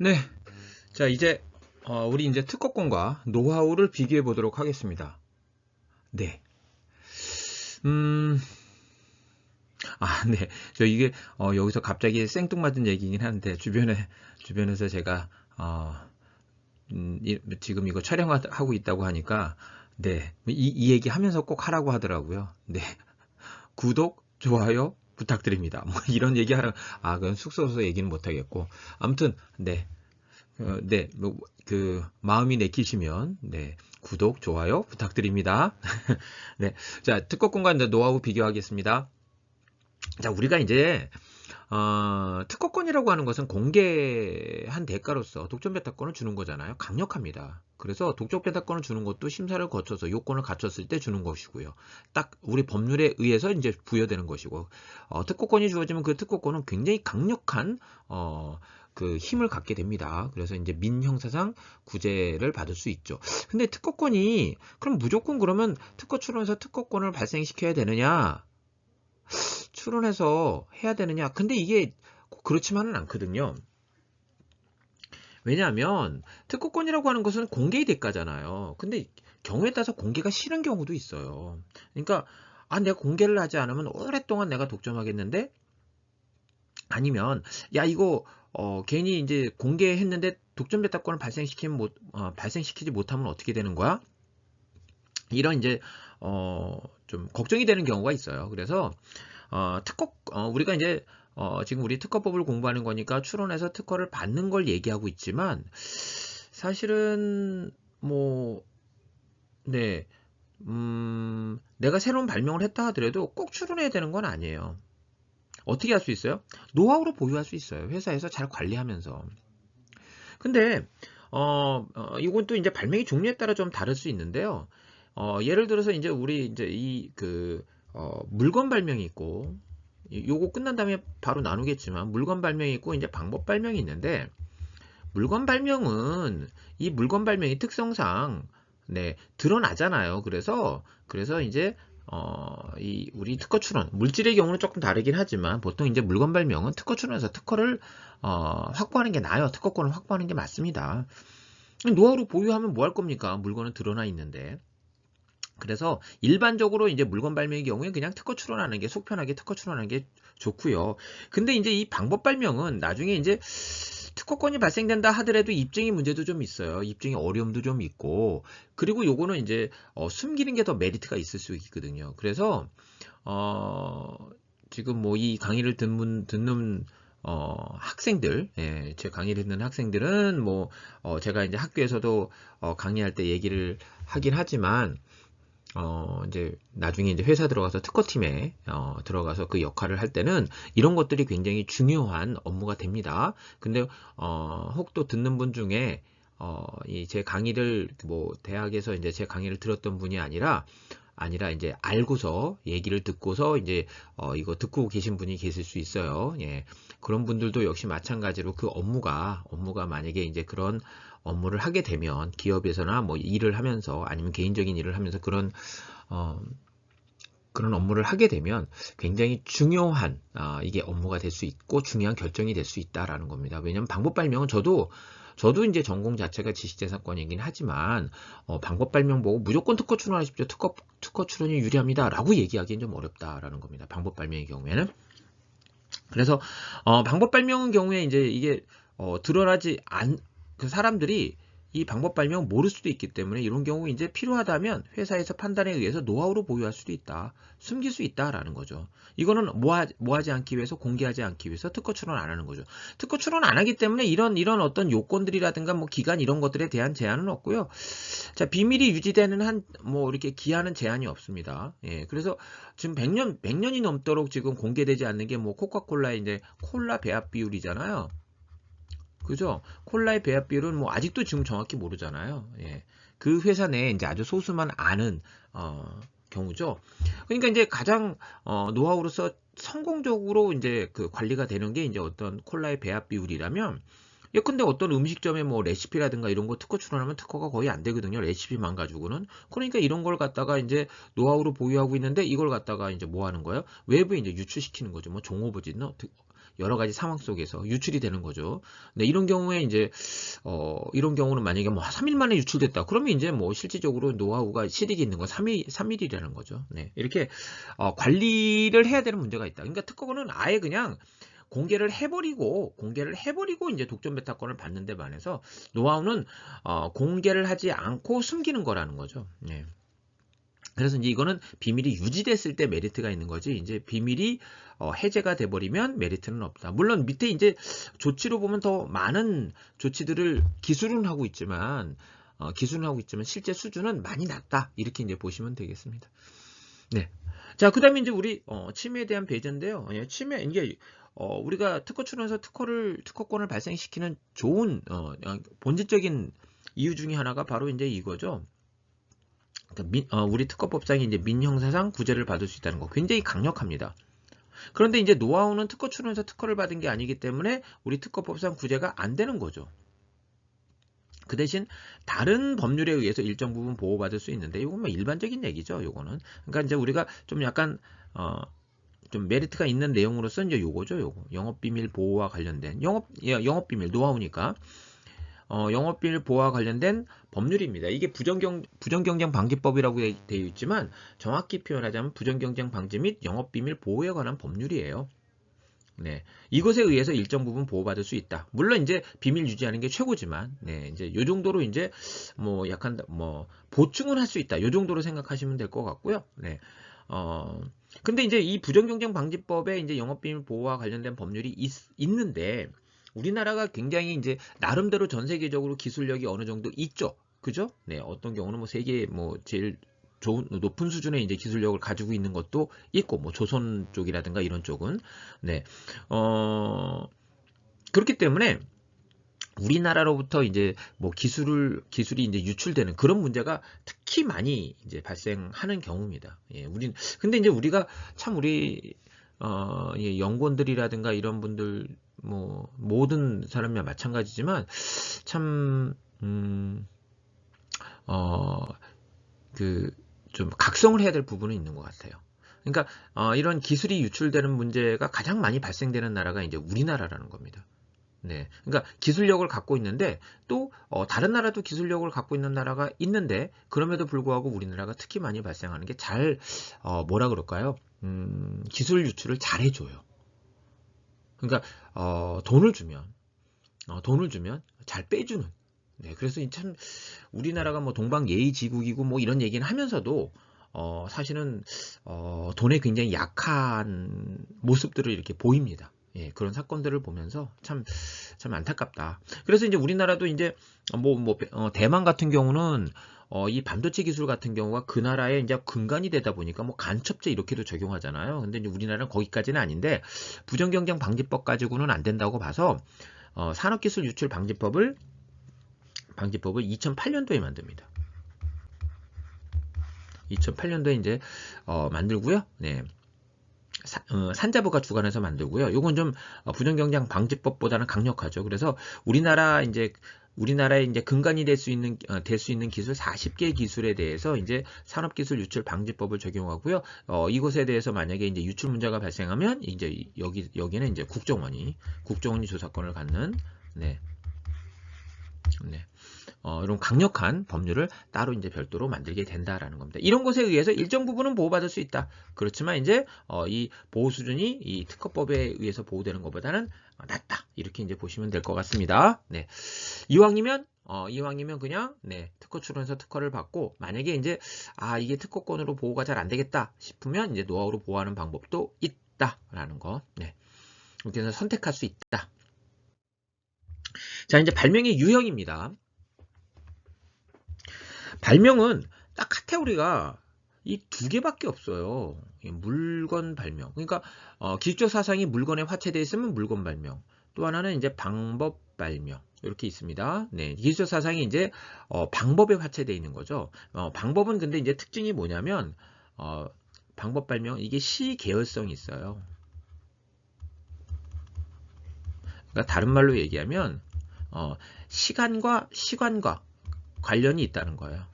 네. 자, 이제 어, 우리 이제 특허권과 노하우를 비교해 보도록 하겠습니다. 네. 음. 아, 네. 저 이게 어, 여기서 갑자기 생뚱맞은 얘기긴 한데 주변에 주변에서 제가 어, 음, 이, 지금 이거 촬영하고 있다고 하니까 네. 이, 이 얘기 하면서 꼭 하라고 하더라고요. 네. 구독, 좋아요 부탁드립니다. 뭐 이런 얘기 하라. 아, 그건 숙소에서 얘기는 못 하겠고. 아무튼 네. 어, 네. 뭐, 그 마음이 내키시면 네. 구독, 좋아요 부탁드립니다. 네. 자, 특허권과 노하우 비교하겠습니다. 자, 우리가 이제 어, 특허권이라고 하는 것은 공개한 대가로서 독점 배타권을 주는 거잖아요. 강력합니다. 그래서 독점 배타권을 주는 것도 심사를 거쳐서 요건을 갖췄을 때 주는 것이고요. 딱 우리 법률에 의해서 이제 부여되는 것이고 어, 특허권이 주어지면 그 특허권은 굉장히 강력한 어, 그 힘을 갖게 됩니다. 그래서 이제 민형사상 구제를 받을 수 있죠. 근데 특허권이 그럼 무조건 그러면 특허 출원에서 특허권을 발생시켜야 되느냐? 추론해서 해야 되느냐? 근데 이게 그렇지만은 않거든요. 왜냐하면 특허권이라고 하는 것은 공개의 대가잖아요. 근데 경우에 따라서 공개가 싫은 경우도 있어요. 그러니까 아 내가 공개를 하지 않으면 오랫동안 내가 독점하겠는데 아니면 야 이거 어, 괜히 이제 공개했는데 독점 배타권을 발생시키면 못, 어, 발생시키지 못하면 어떻게 되는 거야? 이런 이제 어, 좀 걱정이 되는 경우가 있어요. 그래서 어, 특허 어, 우리가 이제 어, 지금 우리 특허법을 공부하는 거니까 추론해서 특허를 받는 걸 얘기하고 있지만 사실은 뭐 네. 음, 내가 새로운 발명을 했다 하더라도 꼭 추론해야 되는 건 아니에요. 어떻게 할 수 있어요? 노하우로 보유할 수 있어요. 회사에서 잘 관리하면서. 근데 어, 어, 이건 또 이제 발명의 종류에 따라 좀 다를 수 있는데요. 어, 예를 들어서 이제 우리 이제 이 그 어, 물건 발명이 있고 요거 끝난 다음에 바로 나누겠지만 물건 발명이 있고 이제 방법 발명이 있는데 물건 발명은 이 물건 발명의 특성상 네 드러나잖아요. 그래서 그래서 이제 어, 이 우리 특허 출원 물질의 경우는 조금 다르긴 하지만 보통 이제 물건 발명은 특허 출원에서 특허를 어, 확보하는 게 나아요. 특허권을 확보하는 게 맞습니다. 노하우로 보유하면 뭐 할 겁니까? 물건은 드러나 있는데. 그래서 일반적으로 이제 물건 발명의 경우에 그냥 특허 출원하는 게 속편하게 특허 출원하는 게 좋고요. 근데 이제 이 방법 발명은 나중에 이제 특허권이 발생된다 하더라도 입증의 문제도 좀 있어요. 입증의 어려움도 좀 있고 그리고 요거는 이제 어, 숨기는 게 더 메리트가 있을 수 있거든요. 그래서 어, 지금 뭐 이 강의를 듣는, 듣는 어, 학생들, 예, 제 강의를 듣는 학생들은 뭐, 어, 제가 이제 학교에서도 어, 강의할 때 얘기를 하긴 하지만, 어, 이제 나중에 이제 회사 들어가서 특허팀에 어, 들어가서 그 역할을 할 때는 이런 것들이 굉장히 중요한 업무가 됩니다. 근데 어, 혹 또 듣는 분 중에 어, 이 제 강의를 뭐 대학에서 이제 제 강의를 들었던 분이 아니라 아니라 이제 알고서 얘기를 듣고서 이제 어 이거 듣고 계신 분이 계실 수 있어요. 예. 그런 분들도 역시 마찬가지로 그 업무가 업무가 만약에 이제 그런 업무를 하게 되면 기업에서나 뭐 일을 하면서 아니면 개인적인 일을 하면서 그런 어 그런 업무를 하게 되면 굉장히 중요한 아, 이게 업무가 될 수 있고 중요한 결정이 될 수 있다라는 겁니다. 왜냐하면 방법 발명은 저도 저도 이제 전공 자체가 지식재산권이긴 하지만 어, 방법 발명 보고 무조건 특허 출원하십시오. 특허 특허 출원이 유리합니다라고 얘기하기는 좀 어렵다라는 겁니다. 방법 발명의 경우에는 그래서 어, 방법 발명의 경우에 이제 이게 어, 드러나지 않 그 사람들이 이 방법 발명 모를 수도 있기 때문에 이런 경우 이제 필요하다면 회사에서 판단에 의해서 노하우로 보유할 수도 있다. 숨길 수 있다라는 거죠. 이거는 모하 지 않기 위해서 공개하지 않기 위해서 특허 출원 안 하는 거죠. 특허 출원 안 하기 때문에 이런 이런 어떤 요건들이라든가 뭐 기간 이런 것들에 대한 제한은 없고요. 자, 비밀이 유지되는 한 뭐 이렇게 기한은 제한이 없습니다. 예. 그래서 지금 100년 100년이 넘도록 지금 공개되지 않는 게 뭐 코카콜라의 이제 콜라 배합 비율이잖아요. 그죠? 콜라의 배합 비율은 뭐 아직도 지금 정확히 모르잖아요. 예. 그 회사 내에 이제 아주 소수만 아는 어, 경우죠. 그러니까 이제 가장 어, 노하우로서 성공적으로 이제 그 관리가 되는 게 이제 어떤 콜라의 배합 비율이라면 예컨대 어떤 음식점에 뭐 레시피라든가 이런 거 특허 출원하면 특허가 거의 안 되거든요. 레시피만 가지고는. 그러니까 이런 걸 갖다가 이제 노하우로 보유하고 있는데 이걸 갖다가 이제 뭐 하는 거예요? 외부에 이제 유출시키는 거죠. 뭐 종업원이나 여러 가지 상황 속에서 유출이 되는 거죠. 네, 이런 경우에 이제 어, 이런 경우는 만약에 뭐 3일 만에 유출됐다. 그러면 이제 뭐 실질적으로 노하우가 실익이 있는 건 3일 3일이라는 거죠. 네. 이렇게 어, 관리를 해야 되는 문제가 있다. 그러니까 특허는 아예 그냥 공개를 해버리고 공개를 해버리고 이제 독점 베타권을 받는 데 반해서 노하우는 어, 공개를 하지 않고 숨기는 거라는 거죠. 네. 그래서 이제 이거는 비밀이 유지됐을 때 메리트가 있는 거지 이제 비밀이 어, 해제가 돼버리면 메리트는 없다. 물론 밑에 이제 조치로 보면 더 많은 조치들을 기술은 하고 있지만 어, 기술은 하고 있지만 실제 수준은 많이 낮다 이렇게 이제 보시면 되겠습니다. 네. 자, 그 다음에 이제 우리, 어, 침해에 대한 배제인데요. 예, 침해, 이게, 어, 우리가 특허 출원에서 특허를, 특허권을 발생시키는 좋은, 어, 본질적인 이유 중에 하나가 바로 이제 이거죠. 그러니까 민, 어, 우리 특허법상이 이제 민형사상 구제를 받을 수 있다는 거 굉장히 강력합니다. 그런데 이제 노하우는 특허 출원에서 특허를 받은 게 아니기 때문에 우리 특허법상 구제가 안 되는 거죠. 그 대신 다른 법률에 의해서 일정 부분 보호받을 수 있는데 이건 뭐 일반적인 얘기죠. 요거는. 그러니까 이제 우리가 좀 약간 어, 좀 메리트가 있는 내용으로서 이제 요거죠. 요거. 영업 비밀 보호와 관련된 영업 예, 영업 비밀 노하우니까 어, 영업비밀 보호와 관련된 법률입니다. 이게 부정경, 부정경쟁 방지법이라고 되어 있지만 정확히 표현하자면 부정경쟁 방지 및 영업비밀 보호에 관한 법률이에요. 네. 이것에 의해서 일정 부분 보호받을 수 있다. 물론 이제 비밀 유지하는 게 최고지만, 네. 이제 요 정도로 이제 뭐 약간 뭐 보충은 할 수 있다. 요 정도로 생각하시면 될 것 같고요. 네. 어, 근데 이제 이 부정경쟁 방지법에 이제 영업비밀 보호와 관련된 법률이 있, 있는데, 우리나라가 굉장히 이제 나름대로 전 세계적으로 기술력이 어느 정도 있죠. 그죠? 네. 어떤 경우는 뭐 세계 뭐 제일 좋은 높은 수준의 이제 기술력을 가지고 있는 것도 있고 뭐 조선 쪽이라든가 이런 쪽은 네. 어 그렇기 때문에 우리나라로부터 이제 뭐 기술을 기술이 이제 유출되는 그런 문제가 특히 많이 이제 발생하는 경우입니다. 예, 우린 근데 이제 우리가 참 우리 어, 예, 연구원들이라든가 이런 분들 뭐 모든 사람이 마찬가지지만 참 음, 어, 그 좀 각성을 해야 될 부분은 있는 것 같아요. 그러니까 어, 이런 기술이 유출되는 문제가 가장 많이 발생되는 나라가 이제 우리나라라는 겁니다. 네, 그러니까 기술력을 갖고 있는데 또 어, 다른 나라도 기술력을 갖고 있는 나라가 있는데 그럼에도 불구하고 우리나라가 특히 많이 발생하는 게 잘 어, 뭐라 그럴까요? 음, 기술 유출을 잘 해줘요. 그러니까 어, 돈을 주면 어, 돈을 주면 잘 빼주는 네, 그래서 참 우리나라가 뭐 동방 예의 지국이고 뭐 이런 얘기는 하면서도 어, 사실은 어, 돈에 굉장히 약한 모습들을 이렇게 보입니다. 예, 그런 사건들을 보면서 참, 참 안타깝다. 그래서 이제 우리나라도 이제 뭐, 뭐, 어, 대만 같은 경우는 어, 이 반도체 기술 같은 경우가 그 나라의 이제 근간이 되다 보니까 뭐 간첩죄 이렇게도 적용하잖아요. 근데 우리나라는 거기까지는 아닌데 부정경쟁 방지법 가지고는 안 된다고 봐서 어, 산업기술 유출 방지법을 방지법을 2008년도에 만듭니다. 2008년도에 이제 어, 만들고요. 네. 사, 어, 산자부가 주관해서 만들고요. 이건 좀 어, 부정경쟁 방지법보다는 강력하죠. 그래서 우리나라 이제 우리나라의 이제 근간이 될 수 있는 어, 될수 있는 기술 40개 기술에 대해서 이제 산업기술 유출 방지법을 적용하고요. 어, 이것에 대해서 만약에 이제 유출 문제가 발생하면 이제 여기 여기는 이제 국정원이 국정원이 조사권을 갖는 네. 네. 어, 이런 강력한 법률을 따로 이제 별도로 만들게 된다라는 겁니다. 이런 것에 의해서 일정 부분은 보호받을 수 있다. 그렇지만 이제 어, 이 보호 수준이 이 특허법에 의해서 보호되는 것보다는 낮다. 이렇게 이제 보시면 될 것 같습니다. 네. 이왕이면 어, 이왕이면 그냥 네, 특허 출원에서 특허를 받고 만약에 이제 아 이게 특허권으로 보호가 잘 안 되겠다 싶으면 이제 노하우로 보호하는 방법도 있다라는 거. 네. 해서 선택할 수 있다. 자 이제 발명의 유형입니다. 발명은 딱 카테고리가 이 두 개밖에 없어요. 물건 발명. 그러니까 어, 기술적 사상이 물건에 화체되어 있으면 물건 발명. 또 하나는 이제 방법 발명. 이렇게 있습니다. 네, 기술적 사상이 이제 어, 방법에 화체되어 있는 거죠. 어, 방법은 근데 이제 특징이 뭐냐면 어, 방법 발명 이게 시 계열성이 있어요. 그러니까 다른 말로 얘기하면 어, 시간과 시간과 관련이 있다는 거예요.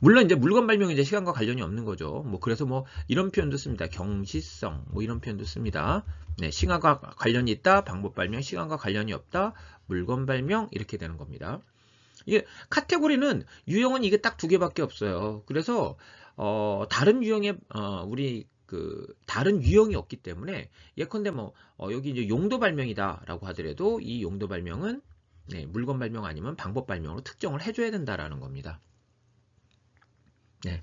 물론 이제 물건 발명이 이제 시간과 관련이 없는 거죠. 뭐 그래서 뭐 이런 표현도 씁니다. 경시성 뭐 이런 표현도 씁니다. 네, 시간과 관련이 있다. 방법 발명 시간과 관련이 없다. 물건 발명 이렇게 되는 겁니다. 이게 카테고리는 유형은 이게 딱 두 개밖에 없어요. 그래서 어 다른 유형의 어 우리 그 다른 유형이 없기 때문에 예컨대 뭐 어, 여기 이제 용도 발명이다라고 하더라도 이 용도 발명은 네, 물건 발명 아니면 방법 발명으로 특정을 해줘야 된다라는 겁니다. 네.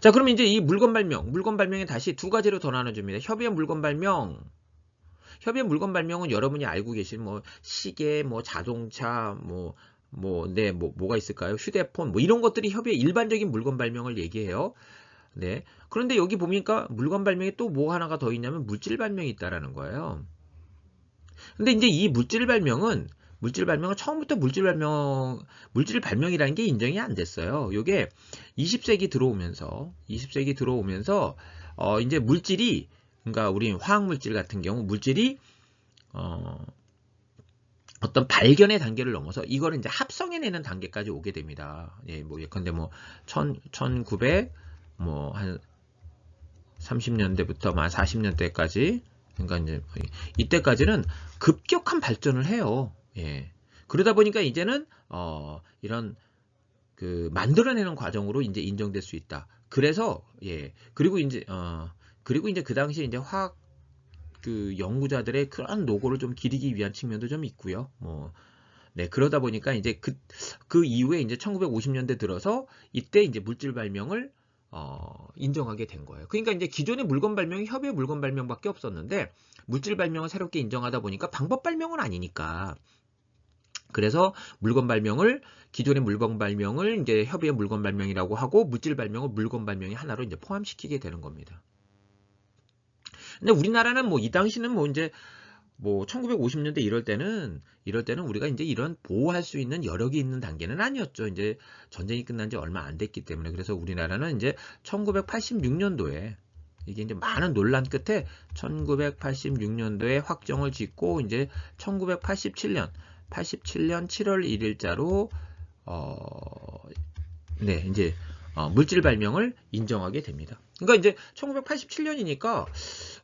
자, 그럼 이제 이 물건 발명, 물건 발명에 다시 두 가지로 더 나눠줍니다. 협의의 물건 발명. 협의의 물건 발명은 여러분이 알고 계신 뭐 시계, 뭐 자동차, 뭐 뭐, 네, 뭐, 뭐가 있을까요? 휴대폰, 뭐, 이런 것들이 협의의 일반적인 물건 발명을 얘기해요. 네. 그런데 여기 보니까 물건 발명에 또 뭐 하나가 더 있냐면 물질 발명이 있다라는 거예요. 근데 이제 이 물질 발명은 물질 발명은 처음부터 물질 발명 물질 발명이라는 게 인정이 안 됐어요. 요게 20세기 들어오면서 20세기 들어오면서 어 이제 물질이 그러니까 우리 화학 물질 같은 경우 물질이 어 어떤 발견의 단계를 넘어서 이거를 이제 합성해내는 단계까지 오게 됩니다. 예, 뭐 예컨대 뭐 1000, 1900, 뭐 한 30년대부터 만 40년대까지 그러니까 이제 이때까지는 급격한 발전을 해요. 예. 그러다 보니까 이제는 어 이런 그 만들어내는 과정으로 이제 인정될 수 있다. 그래서 예 그리고 이제 어 그리고 이제 그 당시에 이제 화학 그 연구자들의 그런 노고를 좀 기리기 위한 측면도 좀 있고요. 뭐 네, 그러다 보니까 이제 그, 그 이후에 이제 1950년대 들어서 이때 이제 물질 발명을 어, 인정하게 된 거예요. 그러니까 이제 기존의 물건 발명이 협의 물건 발명밖에 없었는데 물질 발명을 새롭게 인정하다 보니까 방법 발명은 아니니까 그래서 물건 발명을 기존의 물건 발명을 이제 협의의 물건 발명이라고 하고 물질 발명을 물건 발명이 하나로 이제 포함시키게 되는 겁니다. 근데 우리나라는 뭐 이 당시는 뭐 이제 뭐 1950년대 이럴 때는 이럴 때는 우리가 이제 이런 보호할 수 있는 여력이 있는 단계는 아니었죠. 이제 전쟁이 끝난 지 얼마 안 됐기 때문에 그래서 우리나라는 이제 1986년도에 이게 이제 많은 논란 끝에 1986년도에 확정을 짓고 이제 1987년 87년 7월 1일자로 어, 네, 이제 어, 물질 발명을 인정하게 됩니다. 그러니까 이제 1987년이니까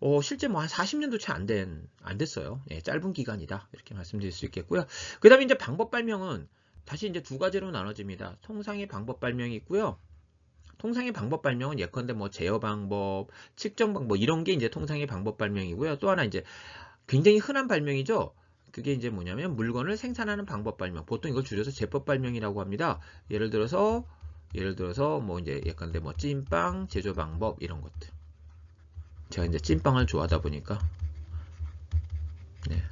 어, 실제 뭐 한 40년도 채 안 된, 안 됐어요. 예, 짧은 기간이다. 이렇게 말씀드릴 수 있겠고요. 그 다음에 이제 방법 발명은 다시 이제 두 가지로 나눠집니다. 통상의 방법 발명이 있고요. 통상의 방법 발명은 예컨대 뭐 제어 방법, 측정 방법 이런 게 이제 통상의 방법 발명이고요. 또 하나 이제 굉장히 흔한 발명이죠. 그게 이제 뭐냐면 물건을 생산하는 방법 발명. 보통 이걸 줄여서 제법 발명이라고 합니다. 예를 들어서 예를 들어서 뭐 이제 예컨대 뭐 찐빵 제조 방법 이런 것들. 제가 이제 찐빵을 좋아하다 보니까 네.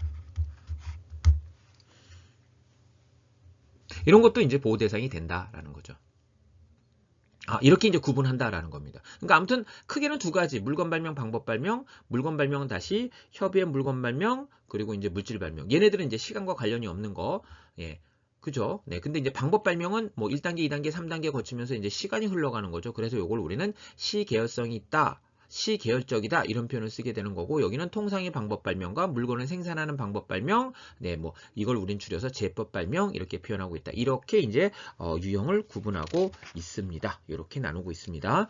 이런 것도 이제 보호 대상이 된다라는 거죠. 아, 이렇게 이제 구분한다라는 겁니다. 그러니까 아무튼 크게는 두 가지. 물건 발명, 방법 발명. 물건 발명은 다시 협의의 물건 발명, 그리고 이제 물질 발명. 얘네들은 이제 시간과 관련이 없는 거. 예. 그죠? 네. 근데 이제 방법 발명은 뭐 1단계, 2단계, 3단계 거치면서 이제 시간이 흘러가는 거죠. 그래서 이걸 우리는 시계열성이 있다. 시계열적이다. 이런 표현을 쓰게 되는 거고 여기는 통상의 방법 발명과 물건을 생산하는 방법 발명 네 뭐 이걸 우린 줄여서 제법 발명 이렇게 표현하고 있다. 이렇게 이제 어, 유형을 구분하고 있습니다. 이렇게 나누고 있습니다.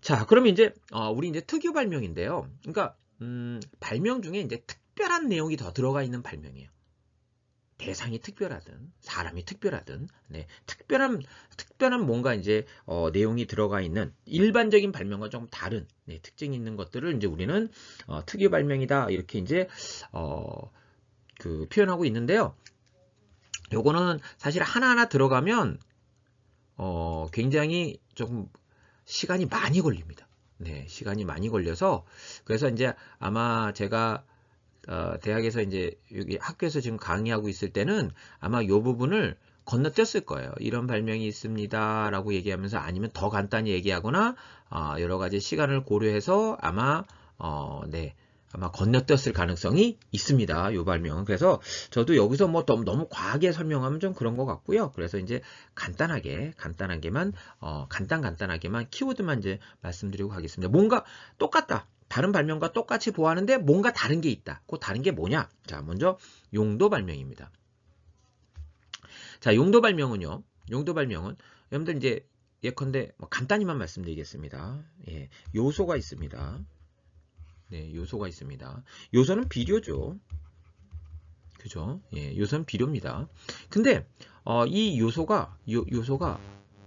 자 그러면 이제 어, 우리 이제 특유 발명인데요. 그러니까 음, 발명 중에 이제 특별한 내용이 더 들어가 있는 발명이에요 대상이 특별하든 사람이 특별하든 네, 특별한 특별한 뭔가 이제 어, 내용이 들어가 있는 일반적인 발명과 좀 다른 네, 특징이 있는 것들을 이제 우리는 어, 특유 발명이다 이렇게 이제 어, 그 표현하고 있는데요. 요거는 사실 하나하나 들어가면 어, 굉장히 조금 시간이 많이 걸립니다. 네, 시간이 많이 걸려서 그래서 이제 아마 제가 어, 대학에서 이제 여기 학교에서 지금 강의하고 있을 때는 아마 이 부분을 건너뛰었을 거예요. 이런 발명이 있습니다. 라고 얘기하면서 아니면 더 간단히 얘기하거나 어, 여러 가지 시간을 고려해서 아마 어, 네. 아마 건너뛰었을 가능성이 있습니다. 요 발명은. 그래서 저도 여기서 뭐 너무, 너무 과하게 설명하면 좀 그런 것 같고요. 그래서 이제 간단하게, 간단하게만, 어, 간단 간단하게만 키워드만 이제 말씀드리고 가겠습니다. 뭔가 똑같다. 다른 발명과 똑같이 보았는데 뭔가 다른 게 있다. 그 다른 게 뭐냐? 자, 먼저 용도 발명입니다. 자, 용도 발명은요. 용도 발명은 여러분들 이제 예컨대 뭐 간단히만 말씀드리겠습니다. 예, 요소가 있습니다. 네, 요소가 있습니다. 요소는 비료죠. 그죠? 예, 요소는 비료입니다. 근데 어, 이 요소가 요, 요소가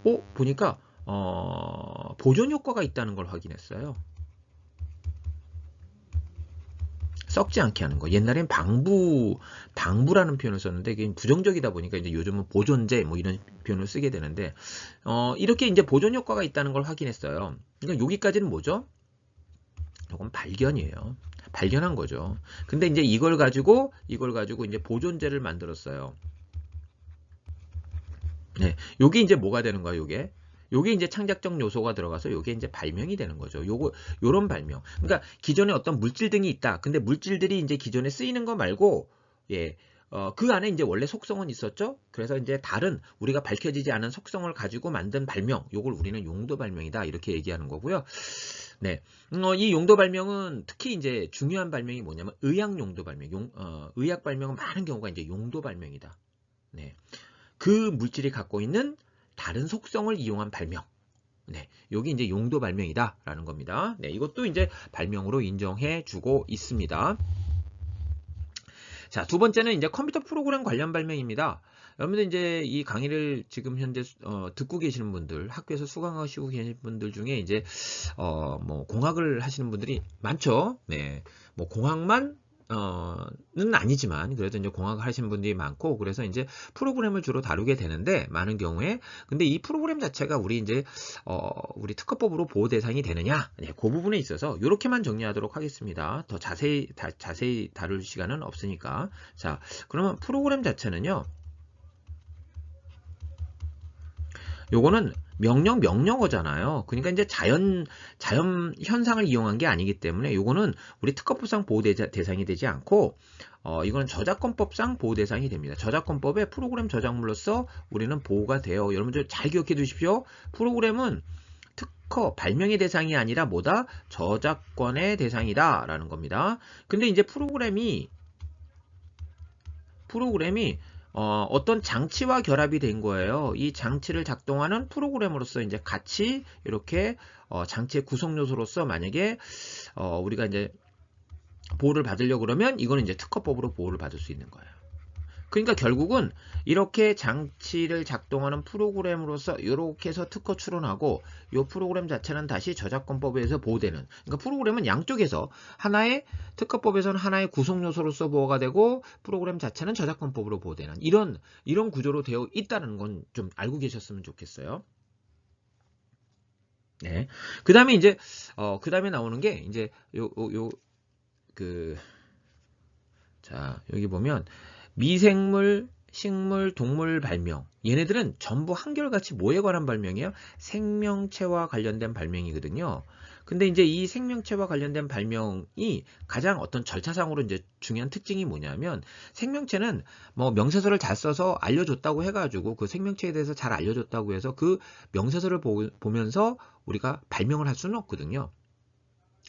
어 보니까 어, 보존 효과가 있다는 걸 확인했어요. 썩지 않게 하는 거. 옛날엔 방부, 방부라는 표현을 썼는데 이게 부정적이다 보니까 이제 요즘은 보존제 뭐 이런 표현을 쓰게 되는데 어, 이렇게 이제 보존 효과가 있다는 걸 확인했어요. 그러니까 여기까지는 뭐죠? 이건 발견이에요. 발견한 거죠. 근데 이제 이걸 가지고 이걸 가지고 이제 보존제를 만들었어요. 네, 요게 이제 뭐가 되는 거야, 요게? 요게 이제 창작적 요소가 들어가서 요게 이제 발명이 되는 거죠. 요거 요런 발명. 그러니까 기존에 어떤 물질 등이 있다. 근데 물질들이 이제 기존에 쓰이는 거 말고 예. 어, 그 안에 이제 원래 속성은 있었죠. 그래서 이제 다른 우리가 밝혀지지 않은 속성을 가지고 만든 발명, 요걸 우리는 용도 발명이다 이렇게 얘기하는 거고요. 네, 어, 이 용도 발명은 특히 이제 중요한 발명이 뭐냐면 의학 용도 발명, 용, 어, 의학 발명은 많은 경우가 이제 용도 발명이다. 네, 그 물질이 갖고 있는 다른 속성을 이용한 발명. 네, 여기 이제 용도 발명이다라는 겁니다. 네, 이것도 이제 발명으로 인정해 주고 있습니다. 자, 두 번째는 이제 컴퓨터 프로그램 관련 발명입니다. 여러분들 이제 이 강의를 지금 현재 어, 듣고 계시는 분들, 학교에서 수강하시고 계신 분들 중에 이제 어, 뭐 공학을 하시는 분들이 많죠. 네, 뭐 공학만 어는 아니지만 그래도 이제 공학을 하시는 분들이 많고 그래서 이제 프로그램을 주로 다루게 되는데 많은 경우에 근데 이 프로그램 자체가 우리 이제 어 우리 특허법으로 보호 대상이 되느냐 네, 그 부분에 있어서 이렇게만 정리하도록 하겠습니다. 더 자세히 다, 자세히 다룰 시간은 없으니까 자 그러면 프로그램 자체는요. 요거는 명령 명령어잖아요. 그러니까 이제 자연 자연 현상을 이용한 게 아니기 때문에 요거는 우리 특허법상 보호 대상이 되지 않고 어 이거는 저작권법상 보호 대상이 됩니다. 저작권법에 프로그램 저작물로서 우리는 보호가 돼요. 여러분들 잘 기억해 두십시오. 프로그램은 특허 발명의 대상이 아니라 뭐다? 저작권의 대상이다라는 겁니다. 근데 이제 프로그램이 프로그램이 어, 어떤 장치와 결합이 된 거예요. 이 장치를 작동하는 프로그램으로서 이제 같이 이렇게 어, 장치의 구성 요소로서 만약에 어, 우리가 이제 보호를 받으려고 그러면 이거는 이제 특허법으로 보호를 받을 수 있는 거예요. 그러니까 결국은 이렇게 장치를 작동하는 프로그램으로서 이렇게 해서 특허 출원하고 이 프로그램 자체는 다시 저작권법에서 보호되는 그러니까 프로그램은 양쪽에서 하나의 특허법에서는 하나의 구성 요소로서 보호가 되고 프로그램 자체는 저작권법으로 보호되는 이런 이런 구조로 되어 있다는 건 좀 알고 계셨으면 좋겠어요. 네. 그 다음에 이제 어 그 다음에 나오는 게 이제 요요그 자, 여기 보면 미생물, 식물, 동물 발명. 얘네들은 전부 한결같이 뭐에 관한 발명이에요? 생명체와 관련된 발명이거든요. 근데 이제 이 생명체와 관련된 발명이 가장 어떤 절차상으로 이제 중요한 특징이 뭐냐면 생명체는 뭐 명세서를 잘 써서 알려줬다고 해가지고 그 생명체에 대해서 잘 알려줬다고 해서 그 명세서를 보, 보면서 우리가 발명을 할 수는 없거든요.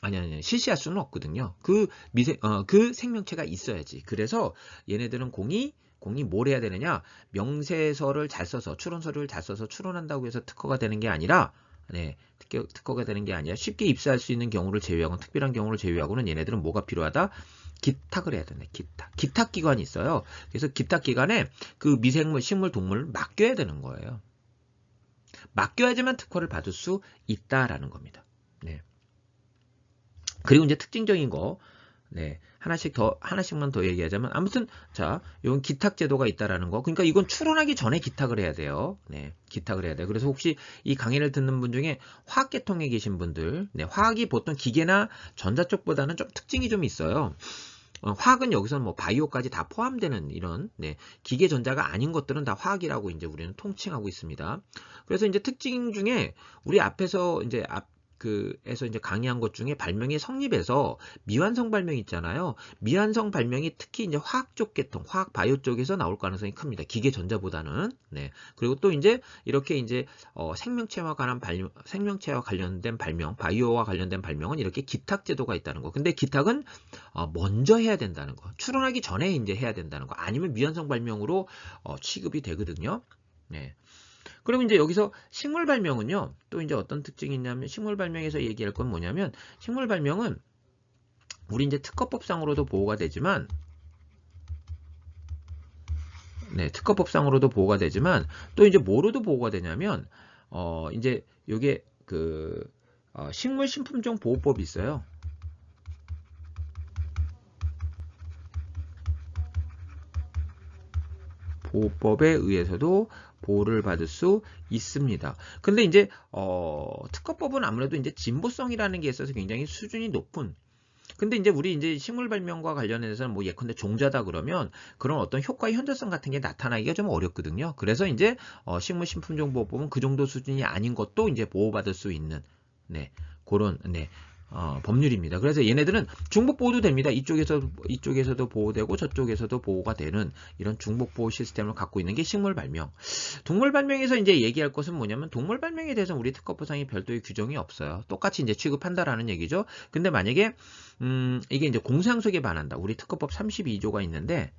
아니 아니 실시할 수는 없거든요. 그 미세 어, 그 생명체가 있어야지. 그래서 얘네들은 공이 공이 뭘 해야 되느냐? 명세서를 잘 써서 추론서를 잘 써서 추론한다고 해서 특허가 되는 게 아니라 네, 특허, 특허가 되는 게 아니라 쉽게 입사할 수 있는 경우를 제외하고 특별한 경우를 제외하고는 얘네들은 뭐가 필요하다? 기탁을 해야 되네. 기탁. 기탁 기관이 있어요. 그래서 기탁 기관에 그 미생물, 식물, 동물을 맡겨야 되는 거예요. 맡겨야지만 특허를 받을 수 있다라는 겁니다. 네. 그리고 이제 특징적인 거, 네. 하나씩 더, 하나씩만 더 얘기하자면, 아무튼, 자, 이건 기탁 제도가 있다라는 거. 그러니까 이건 출원하기 전에 기탁을 해야 돼요. 네. 기탁을 해야 돼요. 그래서 혹시 이 강의를 듣는 분 중에 화학 계통에 계신 분들, 네. 화학이 보통 기계나 전자 쪽보다는 좀 특징이 좀 있어요. 어, 화학은 여기서는 뭐 바이오까지 다 포함되는 이런 네, 기계 전자가 아닌 것들은 다 화학이라고 이제 우리는 통칭하고 있습니다. 그래서 이제 특징 중에 우리 앞에서 이제 앞 그에서 이제 강의한 것 중에 발명이 성립해서 미완성 발명 있잖아요. 미완성 발명이 특히 이제 화학 쪽 계통, 화학 바이오 쪽에서 나올 가능성이 큽니다. 기계 전자보다는. 네. 그리고 또 이제 이렇게 이제 어, 생명체와 관한 발명, 생명체와 관련된 발명, 바이오와 관련된 발명은 이렇게 기탁 제도가 있다는 거. 근데 기탁은 어, 먼저 해야 된다는 거. 출원하기 전에 이제 해야 된다는 거. 아니면 미완성 발명으로 어, 취급이 되거든요. 네. 그러면 이제 여기서 식물 발명은요. 또 이제 어떤 특징이 있냐면 식물 발명에서 얘기할 건 뭐냐면 식물 발명은 우리 이제 특허법상으로도 보호가 되지만 네, 특허법상으로도 보호가 되지만 또 이제 뭐로도 보호가 되냐면 어 이제 요게 그 어, 식물 신품종 보호법이 있어요. 보호법에 의해서도 보호를 받을 수 있습니다. 근데 이제 어, 특허법은 아무래도 이제 진보성이라는 게 있어서 굉장히 수준이 높은 근데 이제 우리 이제 식물 발명과 관련해서는 뭐 예컨대 종자다 그러면 그런 어떤 효과 현저성 같은 게 나타나기가 좀 어렵거든요. 그래서 이제 어, 식물 신품종 보호법은 그 정도 수준이 아닌 것도 이제 보호받을 수 있는 네 그런 네 어, 법률입니다. 그래서 얘네들은 중복 보호도 됩니다. 이쪽에서 이쪽에서도 보호되고 저쪽에서도 보호가 되는 이런 중복 보호 시스템을 갖고 있는 게 식물 발명. 동물 발명에서 이제 얘기할 것은 뭐냐면 동물 발명에 대해서 우리 특허법상에 별도의 규정이 없어요. 똑같이 이제 취급한다라는 얘기죠. 근데 만약에 음, 이게 이제 공소양속에 반한다. 우리 특허법 32조가 있는데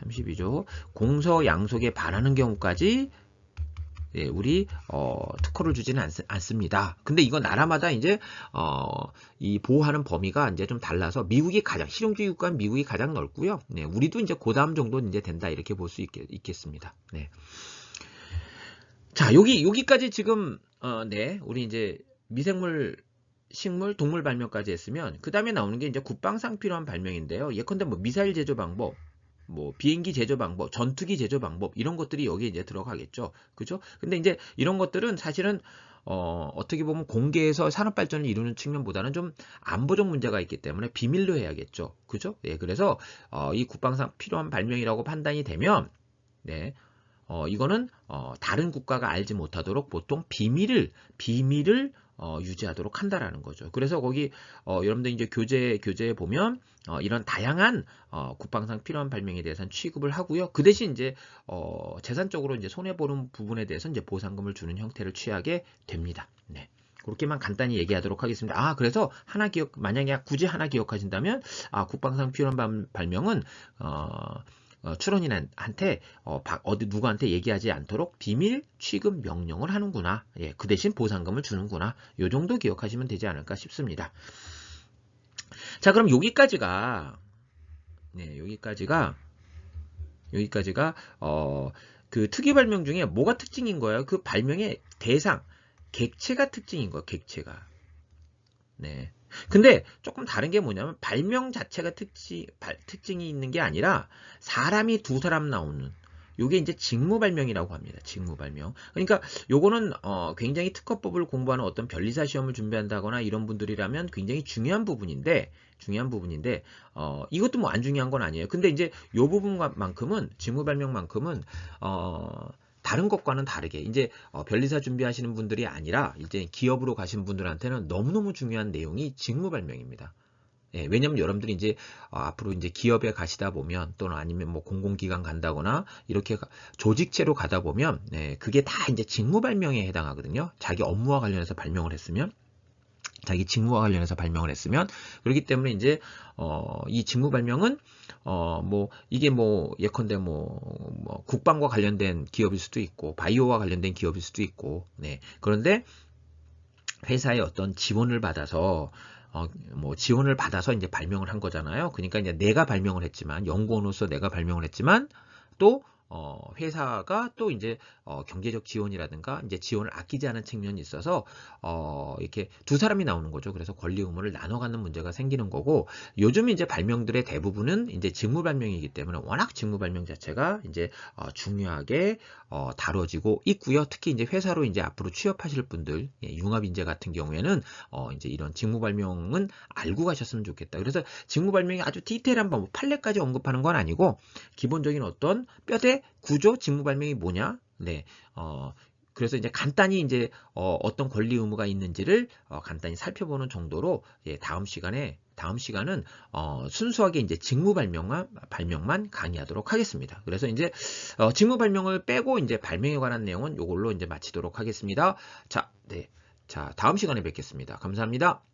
32조 공서 양속에 반하는 경우까지 예, 우리 어, 특허를 주지는 않, 않습니다. 근데 이거 나라마다 이제 어, 이 보호하는 범위가 이제 좀 달라서 미국이 가장 실용주의 국가는 미국이 가장 넓고요. 네, 우리도 이제 그 다음 정도 이제 된다 이렇게 볼 수 있겠습니다. 네. 자, 여기 여기까지 지금 어, 네, 우리 이제 미생물 식물, 동물 발명까지 했으면 그 다음에 나오는 게 이제 국방상 필요한 발명인데요. 예컨대 뭐 미사일 제조 방법, 뭐 비행기 제조 방법, 전투기 제조 방법 이런 것들이 여기에 이제 들어가겠죠. 그죠? 근데 이제 이런 것들은 사실은 어, 어떻게 보면 공개해서 산업 발전을 이루는 측면보다는 좀 안보적 문제가 있기 때문에 비밀로 해야겠죠. 그죠? 예, 그래서 어, 이 국방상 필요한 발명이라고 판단이 되면 네. 어, 이거는 어, 다른 국가가 알지 못하도록 보통 비밀을 비밀을 어, 유지하도록 한다라는 거죠. 그래서 거기 어, 여러분들 이제 교재 교재에 보면 어, 이런 다양한 어, 국방상 필요한 발명에 대해서는 취급을 하고요. 그 대신 이제 어, 재산적으로 이제 손해 보는 부분에 대해서 이제 보상금을 주는 형태를 취하게 됩니다. 네. 그렇게만 간단히 얘기하도록 하겠습니다. 아, 그래서 하나 기억, 만약에 굳이 하나 기억하신다면, 아, 국방상 필요한 발명은, 어, 어, 출원인한테 어, 어디 누구한테 얘기하지 않도록 비밀 취급 명령을 하는구나. 예, 그 대신 보상금을 주는구나. 요 정도 기억하시면 되지 않을까 싶습니다. 자, 그럼 여기까지가 네, 여기까지가 여기까지가 어, 그 특이 발명 중에 뭐가 특징인 거예요? 그 발명의 대상, 객체가 특징인 거예요. 객체가. 네. 근데 조금 다른 게 뭐냐면 발명 자체가 특징, 발, 특징이 있는 게 아니라 사람이 두 사람 나오는 요게 이제 직무 발명이라고 합니다. 직무 발명. 그러니까 요거는 어, 굉장히 특허법을 공부하는 어떤 변리사 시험을 준비한다거나 이런 분들이라면 굉장히 중요한 부분인데 중요한 부분인데 어, 이것도 뭐 안 중요한 건 아니에요. 근데 이제 요 부분만큼은 직무 발명만큼은 어, 다른 것과는 다르게 이제 어, 변리사 준비하시는 분들이 아니라 이제 기업으로 가신 분들한테는 너무너무 중요한 내용이 직무 발명입니다. 예, 왜냐면 여러분들이 이제 어, 앞으로 이제 기업에 가시다 보면 또는 아니면 뭐 공공기관 간다거나 이렇게 조직체로 가다 보면 예, 그게 다 이제 직무 발명에 해당하거든요. 자기 업무와 관련해서 발명을 했으면 자기 직무와 관련해서 발명을 했으면 그렇기 때문에 이제 어, 이 직무 발명은 어, 뭐 이게 뭐 예컨대 뭐, 뭐 국방과 관련된 기업일 수도 있고 바이오와 관련된 기업일 수도 있고 네 그런데 회사의 어떤 지원을 받아서 어, 뭐 지원을 받아서 이제 발명을 한 거잖아요. 그러니까 이제 내가 발명을 했지만 연구원으로서 내가 발명을 했지만 또 어, 회사가 또 이제 어, 경제적 지원이라든가 이제 지원을 아끼지 않은 측면이 있어서 어, 이렇게 두 사람이 나오는 거죠. 그래서 권리 의무를 나눠 갖는 문제가 생기는 거고 요즘 이제 발명들의 대부분은 이제 직무 발명이기 때문에 워낙 직무 발명 자체가 이제 어, 중요하게 어, 다뤄지고 있고요. 특히 이제 회사로 이제 앞으로 취업하실 분들 예, 융합 인재 같은 경우에는 어, 이제 이런 직무 발명은 알고 가셨으면 좋겠다. 그래서 직무 발명이 아주 디테일한 방법 판례까지 언급하는 건 아니고 기본적인 어떤 뼈대 구조 직무 발명이 뭐냐? 네. 어, 그래서 이제 간단히 이제 어, 떤 권리 의무가 있는지를 어, 간단히 살펴보는 정도로 예, 다음 시간에 다음 시간은 어, 순수하게 이제 직무 발명만 발명만 강의하도록 하겠습니다. 그래서 이제 어, 직무 발명을 빼고 이제 발명에 관한 내용은 이걸로 이제 마치도록 하겠습니다. 자, 네. 자, 다음 시간에 뵙겠습니다. 감사합니다.